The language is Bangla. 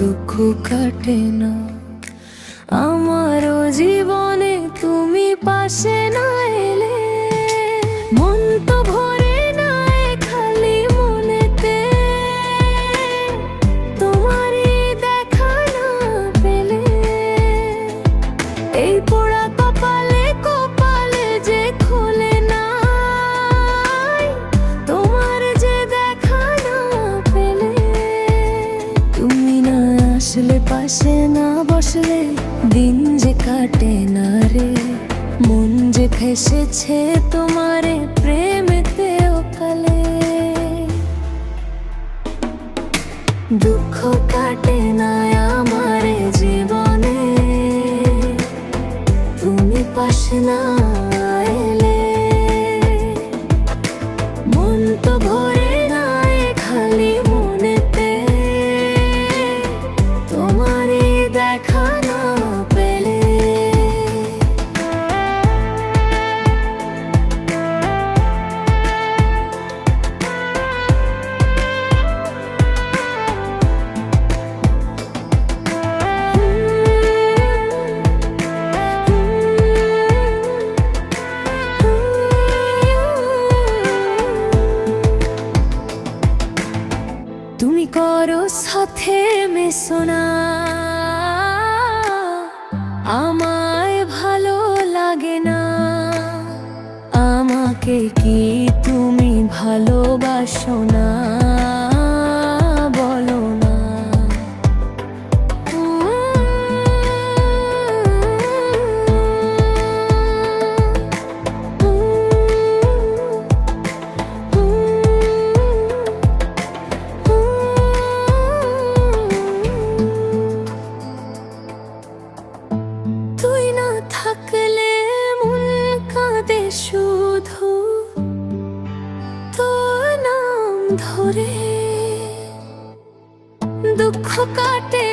দুঃখ কাটে না আমার জীবনে তুমি পাশে না এলে মন তো পাশে না বসলে দিন যে কাটে না রে। মন যে ফেসেছে তোমারে প্রেমেতে ওকালে দুঃখ কাটে না আমার জীবনে। তুমি পাশে না এলে। মন তো ভরে তুমি করো সাথে মেশোনা আমায় ভালো লাগে না। আমাকে কি তুমি ভালোবাসো না? শুধু তো নাম ধরে দুঃখ কাটে